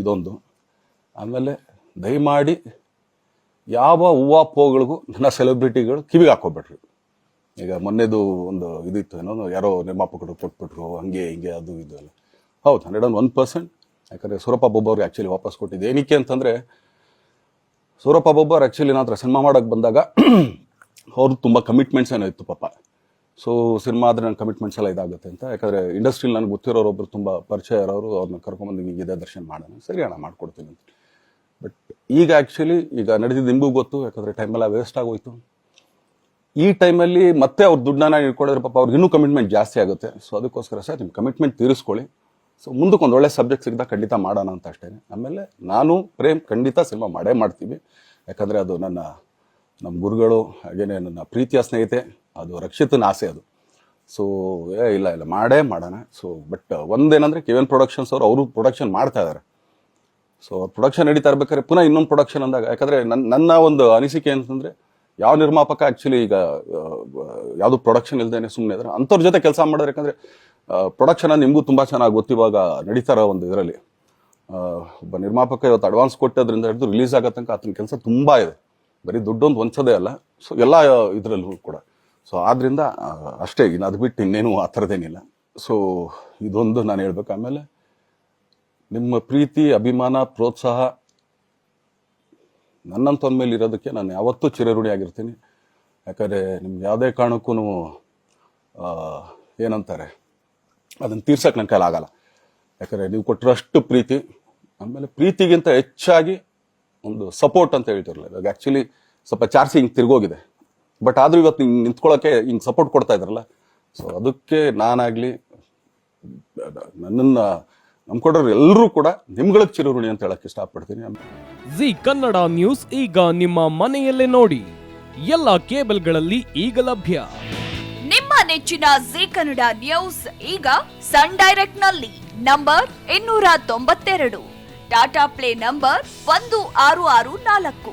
ಇದೊಂದು. ಆಮೇಲೆ ದಯಮಾಡಿ ಯಾವ ಹೂವಾಪೋಗಳಿಗೂ ನನ್ನ ಸೆಲೆಬ್ರಿಟಿಗಳು ಕಿವಿಗೆ ಹಾಕೋಬೇಡ್ರಿ ಈಗ ಮೊನ್ನೆದು ಒಂದು ಇದಿತ್ತು, ಏನೋ ಯಾರೋ ನಿರ್ಮಾಪಕರು ಕೊಟ್ಬಿಟ್ರು, ಹಂಗೆ ಹಿಂಗೆ ಅದು ಇದು ಎಲ್ಲ. ಹೌದು, ಹಂಡ್ರೆಡ್ ಅಂಡ್ ಒನ್ ಪರ್ಸೆಂಟ್. ಯಾಕಂದರೆ ಸೂರಪ್ಪ ಬೊಬ್ಬವ್ರಿಗೆ ಆ್ಯಕ್ಚುಲಿ ವಾಪಸ್ ಕೊಟ್ಟಿದ್ದು. ಏನಕ್ಕೆ ಅಂತಂದರೆ, ಸೂರಪ್ಪ ಬೊಬ್ಬರ್ ಆ್ಯಕ್ಚುಲಿ ನನ್ನ ಸಿನಿಮಾ ಮಾಡೋಕ್ಕೆ ಬಂದಾಗ ಅವ್ರದ್ದು ತುಂಬ ಕಮಿಟ್ಮೆಂಟ್ಸ್ ಏನೋ ಇತ್ತು ಪಾಪ. ಸೊ ಸಿನಿಮಾ ಆದರೆ ನನ್ನ ಕಮಿಟ್ಮೆಂಟ್ಸ್ ಎಲ್ಲ ಇದಾಗುತ್ತೆ ಅಂತ. ಯಾಕಂದರೆ ಇಂಡಸ್ಟ್ರಿಲಿ ನನಗೆ ಗೊತ್ತಿರೋರು ಒಬ್ರು ತುಂಬ ಪರಿಚಯ ಇರೋರು ಅವ್ರನ್ನ ಕರ್ಕೊಂಬಂದು ನಿಮಗೆ ಇದೇ ದರ್ಶನ ಮಾಡೋಣ, ಸರಿ ಅಣ್ಣ ಮಾಡ್ಕೊಡ್ತೀನಿ ಅಂತ. ಬಟ್ ಈಗ ಆ್ಯಕ್ಚುಲಿ ಈಗ ನಡೆದಿದ್ದು ನಿಮಗೂ ಗೊತ್ತು, ಯಾಕಂದರೆ ಟೈಮೆಲ್ಲ ವೇಸ್ಟ್ ಆಗೋಯ್ತು. ಈ ಟೈಮಲ್ಲಿ ಮತ್ತೆ ಅವ್ರ ದುಡ್ಡನ್ನ ಇಟ್ಕೊಳ್ಳೋದ್ರೆ ಪಾಪ ಅವ್ರಿಗೆ ಇನ್ನೂ ಕಮಿಟ್ಮೆಂಟ್ ಜಾಸ್ತಿ ಆಗುತ್ತೆ. ಸೊ ಅದಕ್ಕೋಸ್ಕರ ಸರ್ ನಿಮ್ಮ ಕಮಿಟ್ಮೆಂಟ್ ತೀರಿಸ್ಕೊಳ್ಳಿ. ಸೊ ಮುಂದಕ್ಕೆ ಒಂದು ಒಳ್ಳೆ ಸಬ್ಜೆಕ್ಟ್ ಸಿಗ್ತಾ ಖಂಡಿತ ಮಾಡೋಣ ಅಂತ ಅಷ್ಟೇ ಆಮೇಲೆ ನಾನು ಪ್ರೇಮ್ ಖಂಡಿತ ಸಿನಿಮಾ ಮಾಡೇ ಮಾಡ್ತೀವಿ. ಯಾಕಂದರೆ ಅದು ನನ್ನ ನಮ್ಮ ಗುರುಗಳು, ಹಾಗೇನೆ ನನ್ನ ಪ್ರೀತಿಯ ಸ್ನೇಹಿತೆ. ಅದು ರಕ್ಷಿತನ ಆಸೆ ಅದು. ಸೊ ಏ, ಇಲ್ಲ ಇಲ್ಲ, ಮಾಡೇ ಮಾಡೋಣ. ಸೊ ಬಟ್ ಒಂದೇನಂದರೆ ಕೆ ಎನ್ ಪ್ರೊಡಕ್ಷನ್ಸ್ ಅವರು ಅವರು ಪ್ರೊಡಕ್ಷನ್ ಮಾಡ್ತಾ ಇದ್ದಾರೆ ಸೊ ಪ್ರೊಡಕ್ಷನ್ ನಡೀತಾ ಇರ್ಬೇಕಾದ್ರೆ ಪುನಃ ಇನ್ನೊಂದು ಪ್ರೊಡಕ್ಷನ್ ಅಂದಾಗ, ಯಾಕಂದ್ರೆ ನನ್ನ ನನ್ನ ಒಂದು ಅನಿಸಿಕೆ ಅಂತಂದ್ರೆ ಯಾವ ನಿರ್ಮಾಪಕ ಆ್ಯಕ್ಚುಲಿ ಈಗ ಯಾವುದು ಪ್ರೊಡಕ್ಷನ್ ಇಲ್ದೇನೆ ಸುಮ್ಮನೆ ಇದ್ರೆ, ಅಂಥವ್ರ ಜೊತೆ ಕೆಲಸ ಮಾಡೋದು ಯಾಕಂದರೆ ಪ್ರೊಡಕ್ಷನ್ ನಿಮಗೂ ತುಂಬ ಚೆನ್ನಾಗಿ ಗೊತ್ತಿವಾಗ ನಡೀತಾ ಇರೋ ಒಂದು ಇದರಲ್ಲಿ. ಒಬ್ಬ ನಿರ್ಮಾಪಕ ಇವತ್ತು ಅಡ್ವಾನ್ಸ್ ಕೊಟ್ಟದ್ರಿಂದ ಹಿಡಿದು ರಿಲೀಸ್ ಆಗೋ ತನಕ ಆತನ ಕೆಲಸ ತುಂಬ ಇದೆ. ಬರೀ ದುಡ್ಡೊಂದು ಒಂದ್ಸದೇ ಅಲ್ಲ. ಸೊ ಎಲ್ಲ ಇದರಲ್ಲೂ ಕೂಡ. ಸೊ ಆದ್ರಿಂದ ಅಷ್ಟೇ, ಇನ್ನು ಅದು ಬಿಟ್ಟು ಇನ್ನೇನು ಆ ಥರದ್ದೇನಿಲ್ಲ ಸೊ ಇದೊಂದು ನಾನು ಹೇಳ್ಬೇಕು. ಆಮೇಲೆ, ನಿಮ್ಮ ಪ್ರೀತಿ, ಅಭಿಮಾನ, ಪ್ರೋತ್ಸಾಹ ನನ್ನಂತೊಂದ ಮೇಲೆ ಇರೋದಕ್ಕೆ ನಾನು ಯಾವತ್ತೂ ಚಿರಋಣಿಯಾಗಿರ್ತೀನಿ ಯಾಕಂದರೆ, ನಿಮ್ಗೆ ಯಾವುದೇ ಕಾರಣಕ್ಕೂ ಏನಂತಾರೆ, ಅದನ್ನು ತೀರ್ಸಕ್ಕೆ ನನ್ನ ಆಗಲ್ಲ. ಯಾಕಂದರೆ, ನೀವು ಕೊಟ್ಟಿರೋಷ್ಟು ಪ್ರೀತಿ, ಆಮೇಲೆ ಪ್ರೀತಿಗಿಂತ ಹೆಚ್ಚಾಗಿ ಒಂದು ಸಪೋರ್ಟ್ ಅಂತ ಹೇಳ್ತಿರಲ್ಲ. ಇವಾಗ ಆ್ಯಕ್ಚುಲಿ ಸ್ವಲ್ಪ ಚಾರ್ಜಿಂಗ್ ಹಿಂಗೆ ತಿರ್ಗೋಗಿದೆ. ಬಟ್ ಆದರೂ ಇವತ್ತು ನಿಂಗೆ ನಿಂತ್ಕೊಳ್ಳೋಕ್ಕೆ ಹಿಂಗೆ ಸಪೋರ್ಟ್ ಕೊಡ್ತಾ ಇದ್ರಲ್ಲ. ಸೊ ಅದಕ್ಕೆ ನಾನಾಗಲಿ ನನ್ನನ್ನು ನಂಬ್ಕೊಡೋರು ಎಲ್ಲರೂ ಕೂಡ ನಿಮ್ಗಳ ಚಿರಋಣಿ ಅಂತ ಹೇಳಕ್ಕೆ ಇಷ್ಟಪಡ್ತೀನಿ. ಜಿ ಕನ್ನಡ ನ್ಯೂಸ್ ಈಗ ನಿಮ್ಮ ಮನೆಯಲ್ಲೇ ನೋಡಿ. ಎಲ್ಲ ಕೇಬಲ್ಗಳಲ್ಲಿ ಈಗ ಲಭ್ಯ. ನಿಮ್ಮ ನೆಚ್ಚಿನ ಜಿ ಕನ್ನಡ ನ್ಯೂಸ್ ಈಗ ಸನ್ ಡೈರೆಕ್ಟ್ನಲ್ಲಿ ನಂಬರ್ ಇನ್ನೂರ ತೊಂಬತ್ತೆರಡು. ಟಾಟಾ ಪ್ಲೇ ನಂಬರ್ ಒಂದು ಆರು ಆರು ನಾಲ್ಕು.